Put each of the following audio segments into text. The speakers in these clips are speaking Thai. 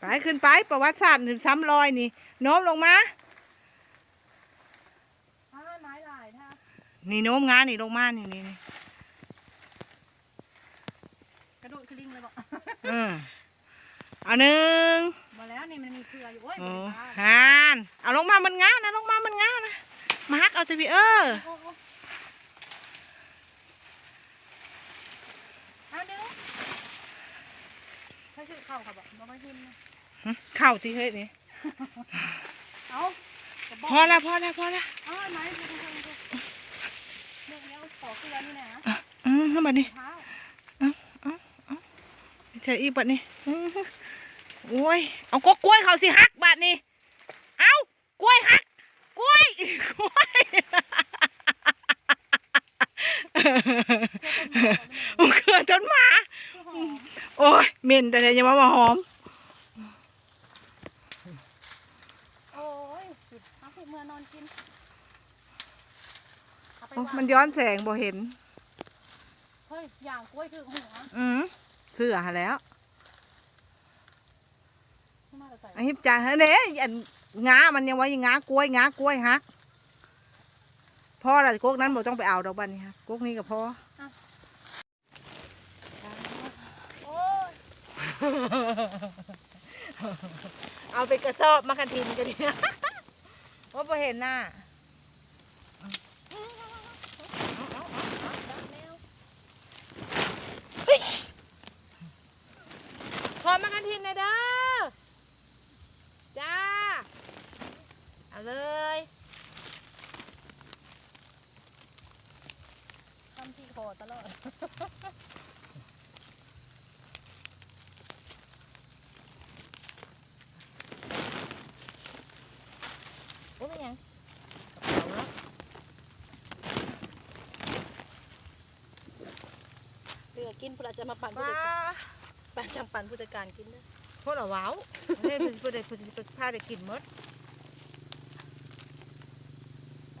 ไปขึ้นไปประวัติศาสตร์ซ้ำรอยนี่โน้มลงมาถ้าไม้หลายถ้านี่โน้มงานนี่ลงมานี่นี่นี่กระโดดคือลิงเลยบอกเออเอาหนึ่งมาแล้วนี่มันมีเครืออยู่โอ้ยโอ้บริการหานเอาลงมามันงานนะลงมามันงานนะมาฮักเอาทีวีเออ โอ้โหเอาเด้อถ้าชื่อ เข้าค่ะบอกบ่มาหินนะหึเข้าที่เฮ้ยนี่เอากระบอกพอแล้วพอแล้วพอแล้วเอาไม้มาดูดูดูเรื่องนี้เอาขอเครือนี่นะอืมเข้ามาดิเท้าใช่อีกบัดนี่อื้อหือโอ้ยเอาก็กล้วยเขาสิฮักบัดนี่เอากล้วยฮักกล้วยกล้วยมันเกิดจนหมาคือหอมโอ้ย เหม็นแต่เนี่ยยังมามาหอม โอ้ยสุดเอาสิเมื่อนอนกินเอาไปโอ้วางมันย้อนแสงบ่เห็น เฮ้ยอย่างกล้วยถึงหัวอืมเสื้อหาแล้วไม่มาแต่ใส่อันนี้จ่าเฮ้ยเด้อันงามันยังไว้ยังงากล้วยงากล้วยฮักพ่อละกกนั้นบ่ต้องไปเอาดอกบันนี่ฮะกกนี้กับพ่อ โอ้ย เอาไปกระสอบมาคันทินกันเนี่ยว่าพอเห็นหน้า พอมาคันทินเลยเด้อ จ้า เอาเลย ทำที่คอตลอด โอ้ยเป็นหยัง เหลือกินผู้ใดจะมาปั่นผู้ป้าจัดการปั่นจังปั่นผู้จัดการกินเด้อโคตรว้าวเฮ้ยเพื่อนเพื่อนเพื่อนเพื่อนพาได้กินหมด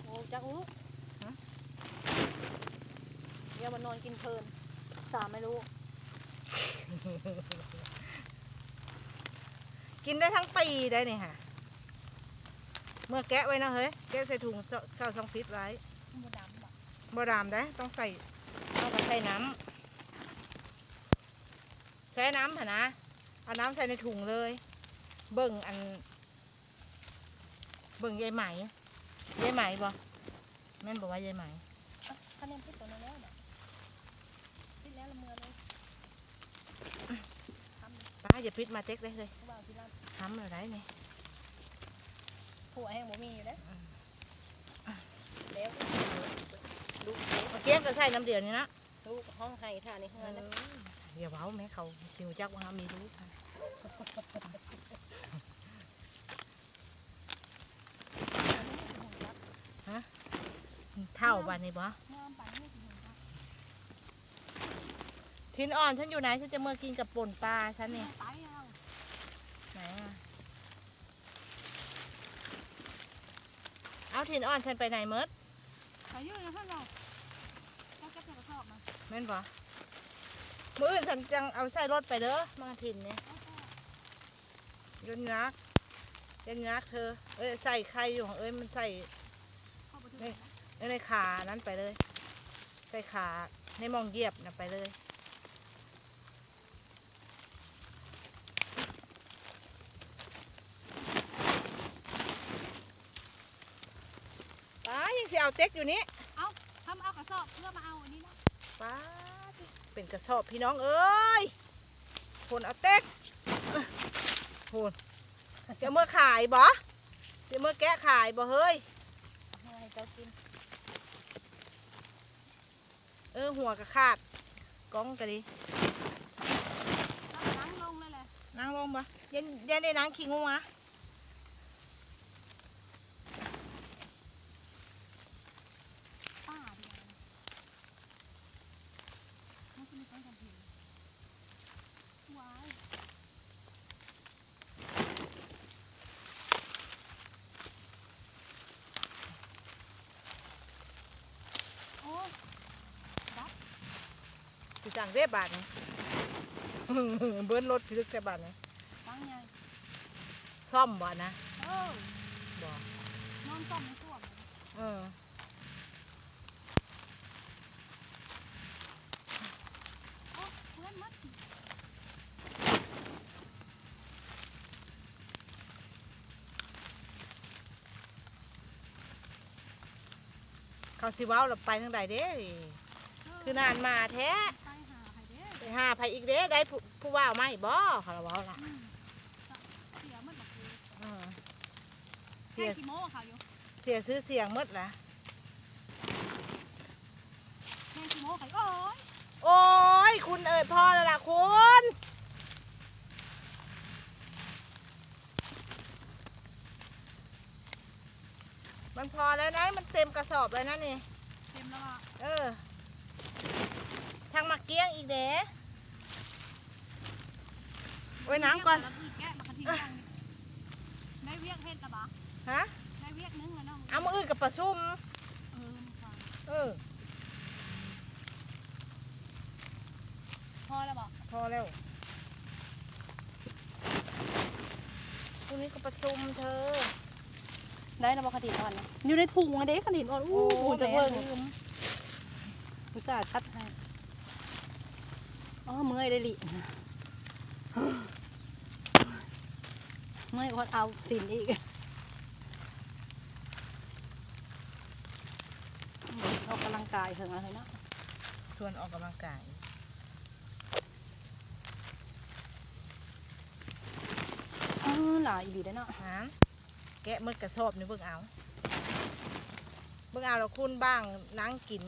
โอ้จักรู้ฮะเดี๋ยวมานอนกินเพลินสามไม่รู้ กินได้ทั้งปีได้นี่ค่ะ เมื่อแกะไว้นะเฮ้ย แกะใส่ถุงเสเข้าซองฟิตไว้มันบ่ดำบ่บ่ดามได้ต้องใส่ต้องใส่น้ำ ใส่น้ำค่ะนะ เอาน้ำใส่ในถุงเลย เบิ่งอัน เบิ่งยายไหมยายไหมบ่แม่นบอกว่ายายไหมอะคะแนนพิษตัวนั้นแล้วเนี่ยพิษแล้วละเมือเลยทำป้าอย่าพิษมาเจ๊กได้เลยผู้บ่าวสิลาทำอะไรนี่ผัวแห้งบ่มีอยู่แล้วแล้วลูกเมื่อกี้ก็ใส่น้ำเดียวนี่นะลูกห้องไห้ท่าในเฮือนนะ อย่าเว้าแม่เขาสิวจักว่ามีรู้ค่ะเท่าวันนี้บ่งามไปนี่สิเห็นปะทินอ่อนฉันอยู่ไหนฉันจะเมื่อกินกับป่นปลาฉันนี่ไปเอาไหนอะเอาทินอ่อนฉันไปไหนเมิดไปยืนนะเพื่อนเราเราเก็บใส่กระสอบมาแม่นบ่ มืออื่นฉันจังเอาใส่รถไปเด้อมาทินเนี่ยยนยักษ์ยนยักษ์เธอ เอ้ยใส่ไข่อยู่ของเอ้ยมันใส่เข้าไปถึงนี่ในขานั้นไปเลย ใส่ขาในมองเหยียบนะไปเลยป้ายังสิเอาเต็กอยู่นี้ เอาทำเอากระสอบเพื่อมาเอาอันนี้นะป้าด เป็นกระสอบพี่น้องเอ้ยพนเอาเต็กพนจะเมื่อขายบ่จะเมื่อแกะขายบ่เฮ้ยเอาให้เจ้ากิน เออหัวกระขาดกล้องกะดิเอาล้างลงเลยแหละนั่งลงบ่เย็นเย็นได้นางขี้งูมา ป้าดีกว่าไม่ใช่มีต้นกันถิ่นว้าย โอ้สิสั่งเรียบาทนี่เบิ้ลรถลึกแต่บ้านนี้ฟังไงซ่อมบ่นะเออบ่นอนซ่อมในส้วมเออโอ้เพื่อนมัดเขาสิว้าเราไปทางใดเด้ คือนานมาแท้ ไปหาใครเด้ไปหาไผอีกเด้ได้ผู้ผู้ว่าวไหมบ่เขาเราเว้าล่ะอืมเสียมันแบบคือเออแค่กี่โมงเขาอยู่เสียซื้อเสียงหมดละแค่กี่โมงเขาโอ้ยโอ้ย คุณเอ่ยพอแล้วล่ะคุณมันพอแล้วนะ มันเต็มกระสอบแล้วนะนี่ เต็มแล้วอะเออทางมา เกี้ยงอีกเด้โอ้ยน้ำก่อนแล้วอีกแกะมากระทิ้งยังได้เวียกเฮ็ดละบ่ฮะ ได้เวียกนึงแล้วเนาะเอามาอื่นกับปลาซุ่มเออมันฟังเออ พอแล้วบ่พอแล้วพรุ่งนี้ก็ประซุมเธอ ได้แล้วบ่ขดินอ่อนนะอยู่ในถุงอะเด้ขดินอ่อนอู้หูจะเบิ่งอุตส่าห์ชัดให้ อ๋อเมื่อยได้ลิเมื่อยคนเอาสินอีกออกกำลังกายเถอะอะไรเนาะชวนออกกำลังกายอ๋อหลายอีหลีได้อเนาะฮะแกะมืดกระสอบนี่เบิ่งเอา เบิ่งเอาแล้วคุณบ้างนั่งกิน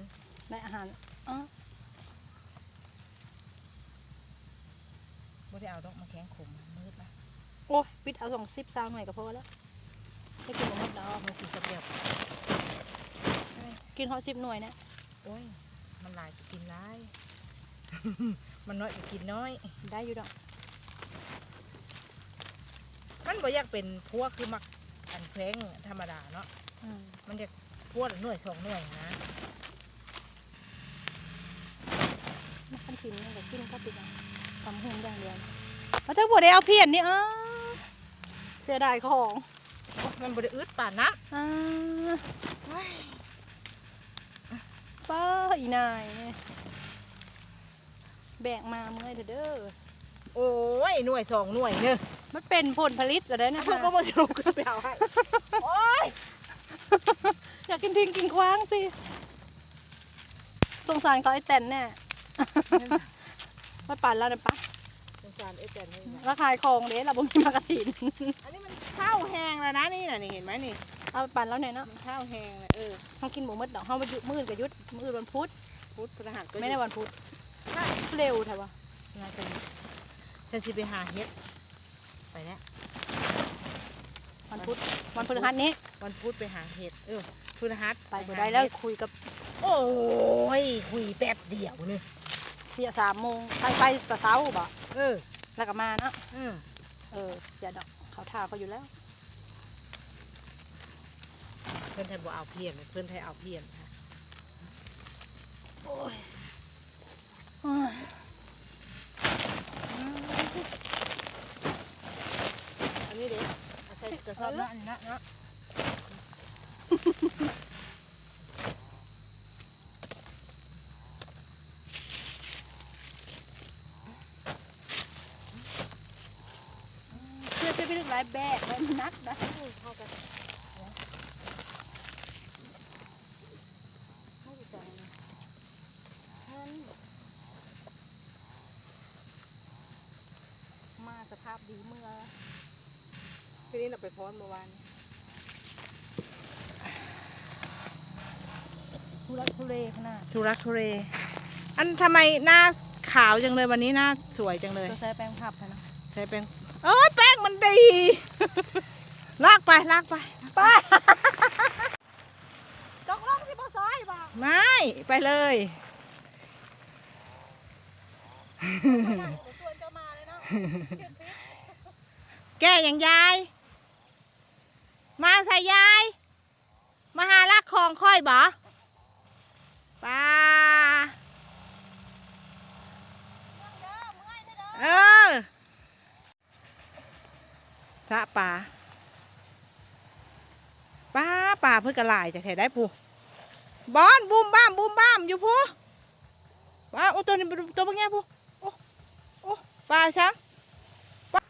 ได้อาหารอ๋อ ไม่ได้เอาดอกมาแข็งขมมืดละโอ้ยปิดเอาสองสิบซาวหน่อยก็พอแล้วให้กินหมดดอกมันกินกับเดียวกินหอสิบหน่วยนะโอ้ยมันหลายก็กินหลาย มันน้อยก็กินน้อย ได้อยู่ดอก มันบ่อยากเป็นพวกคือมักอันแพงธรรมดาเนาะอืมมันอยากพวกละหน่วยสองหน่วยนะนักขันถินนี่ก็กินก็ติดอะ ทำหุ่นอย่างเดียวแล้วถ้าบวได้เอาเพียนนี่อ้าเสียดายของโอ๊ยมันบ่ได้อึดป่านนะอ่าป้าอีนายเนี่ยแบกมาเมื่อยเถอะเด้อ โอ้ย หน่วยสองหน่วยเนอะมันเป็นผลผลิตเหรอได้นะพวกคะก็บ่สนุกก็ไปเอาให้โอ้ย อยากกินทิ้งกินคว้างสิ สงสารเขาไอ้แตนแน่ วัดป่านแล้วนะปะสงสารไอ้แตนนี่นะราคายของเด้เราบ่มีมากระถินอันนี้มันข้าวแห้งแล้วนะนี่น่ะนี่เห็นไหมนี่ เอาไปปั่นแล้วเนี่ยเนาะมันข้าวแห้งเลยเออเขากินหมูมดดอกเขามาหยุดมืดกับยุดมืดวันพุธพุทธพระหัสก็ไม่ได้วันพุธใช่เร็วแถวะงานกันฉันสิไปหาเฮ็ดไปแล้ววันพุธวันพฤหัสนี้วันพุธไปหาเห็ดเออพฤหัสไปบ่หาได้แล้วเห็คุยกับ โอ้ยคุยแป๊บเดียวนึงเสียสามโมงไปไปแต่เช้าบ่เออแล้วก็มาเนาะอืมเอออย่าดอกเขาท่าเขาอยู่แล้ว เพื่อนไทยบอกเอาเพียนเพื่อนไทยเอาเพียนค่ะโอ้ยโอ้ยอันนี้เด็กเอาใส่กระสอบนะอันนี้นะเนาะ เพื่อจะไปดึกหลาย แบกแล้วมันนักนะเข้ากันเข้าใจนะนั่นมาสภาพดีเมื่อทีนี้เราไปพ้อนเมื่อวานทุรักทุเลขนาดทุรักทุเรอันทำไมหน้าขาวจังเลยวันนี้หน้าสวยจังเลย ตัวใช้แป้งพับนะใช้แป้งโอ้ยแป้ง มันดี ลากไปลากไปป้าตกลงที่พ่อซอยบ่ไม่ไปเลยส่วนจะมาเลยเนาะแกอย่างยาย มาใส่ยาย มาหาลักของค่อยบ่ป้าเอ เออ สะป่าป้าป่าเพื่อกระลายจะแถได้ผู้บอนบูมบ้ามบูมบ้ามอยู่ผู้ว้าโอ้ตัวนี้ตัวเป็นไงผู้โอ้โอ้ป่าช้างป่า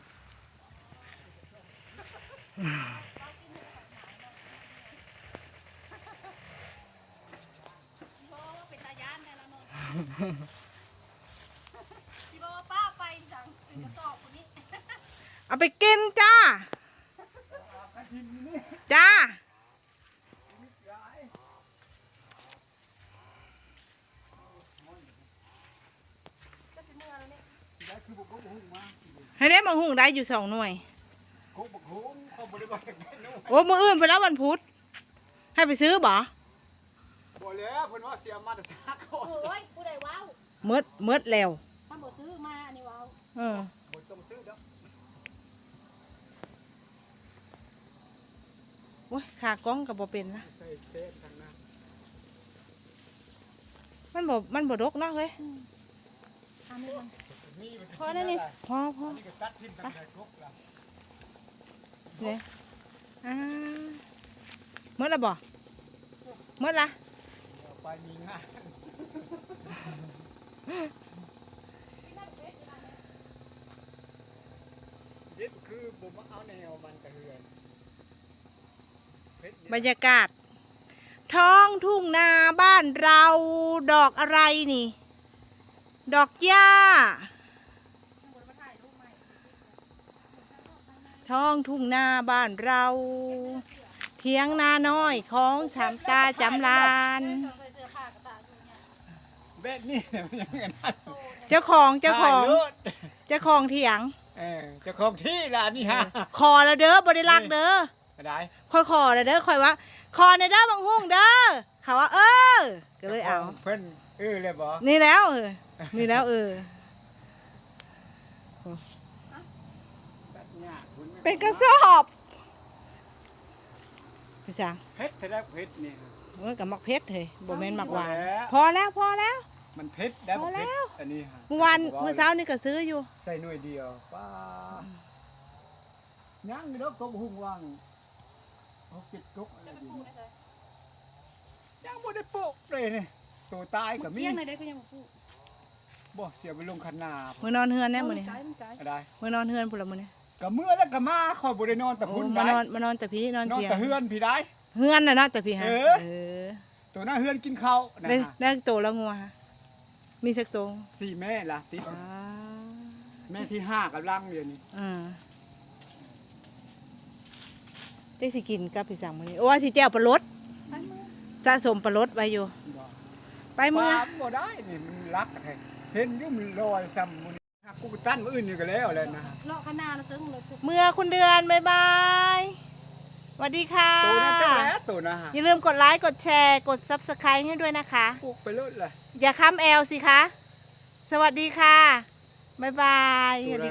เอาไปกินจ้า จ้า ให้ได้มาหุงได้อยู่สองหน่วยกุ๊กบักฮุ้งเขาบริบาลแม่นุ่มโอ้ มืออื่นไปแล้ววันพุธ ให้ไปซื้อบ่บอกแล้วเพิ่นว่าเสียมาแต่ซากก่อนโอ้ยผู้ใดว้าวเมืดเมืดแล้วถ้าบ่ซื้อมาอันนี้ว้าวเออบ่ต้องซื้อดอก โอ้ยขากล้องกับบ่เป็นนะใส่เศษทางนั้นมันบ่มันบ่ดกเนาะเฮ้ยทำเลยมันมีอยู่สิพอแล้วนี่พอพออันนี้ก็ตัดทิ้งทางใดกุ๊กล่ะเลยอ่าเมืดแล้วบ่เมืดละเอาไปมีงานเด็ดคือบ่มาเอาแนวมันกระเฮือนเพชร บรรยากาศ ท้องทุ่งนาบ้านเราดอกอะไรนี่ ดอกหญ้า ท้องทุ่งนาบ้านเรา เทียงนาน้อยของสามตาจำลานเสื้อผ้ากระตาดูเนี่ยเบ็ดนี่เนี่ยมันยังไงนั่นเจ้าของเจ้าของถ่ยรูปเจ้าของเถียง เออเจ้าของที่ล่ะนี่ฮะ คอแล้วเด้อบริลักเด้อ ได้ค่อยคอแล้วเด้อค่อยว่าคอในเด้อบางหุ่งเด้อเขาว่า เออ ก็เลยเอา เพิ่นเออเลยบ่นี่แล้วเออนี่แล้วเออตัดหญ้าคุณแม่เป็นกระสอบพี่จังเพชรแท้ๆเพชรนี่ฮะเมื่อกับมักเพชรเฮ้ยบ่แม่นมักหวาน พอแล้วพอแล้วพอแล้วมันเพชรได้พอบ่เพแล้ชวรอันนี้ฮะเมื่อวานเมื่อเช้านี่ก็ซื้ออยู่ ใส่หน่วยเดียวป้ายังเด้อกบหุ่งวัง เอาเก็บกกอะไรดียังบ่ได้โปะเลยนี่ตัวตายก็มีเลี้ยงในเด็กก็ยังบ่พูดบ่เสียไปลงคันนามื้อนอนเฮือนแน่มื้อนี้ไกลมันไกลอะไรมื้อนอนเฮือนพุ่นละมื้อนี้ก็เมื่อแล้วก็มาคอยบ่ได้นอนแต่โอ้พุ่นมาได้นอนมานอนแต่พี่นอนนอนเถียงแต่เฮือนพี่ได้ เฮือนน่ะเนาะแต่พี่ฮะเออ เออตัวหน้าเฮือนกินข้าวนะได้ฮะได้โตแล้วงัวฮะมีสักโตวสี่แม่ล่ะติดอ่าแม่ที่ห้ากำลังเดี๋ยวนี้อ่า จักสิกินกับพี่สั่งมื้อนี้โอ้ว่าสิแจ้วปลาลดไปมือสะสมปลาลดไว้อยู่ บ่ไปมื้อปลาบ่ได้นี่มันรักแท้เห็นอยู่มันลอยซ้ำมื้อนี้หักกูก็ตั้นมื้ออื่นนี่ก็แล้วแหละนะฮะเลาะข้างหน้าแล้วซึ้งเลยพวกเมื่อคุณเดือน บ๊ายบายสวัสดีค่ะ ตัวนั้นเป็นแล้วตัวนะฮะอย่าลืมกดไลค์กดแชร์กด Subscribe ให้ด้วยนะคะ ปลูกไปเลยล่ะ อย่าค้ำแอลสิคะ สวัสดีค่ะ บ๊ายบายตัวนั้น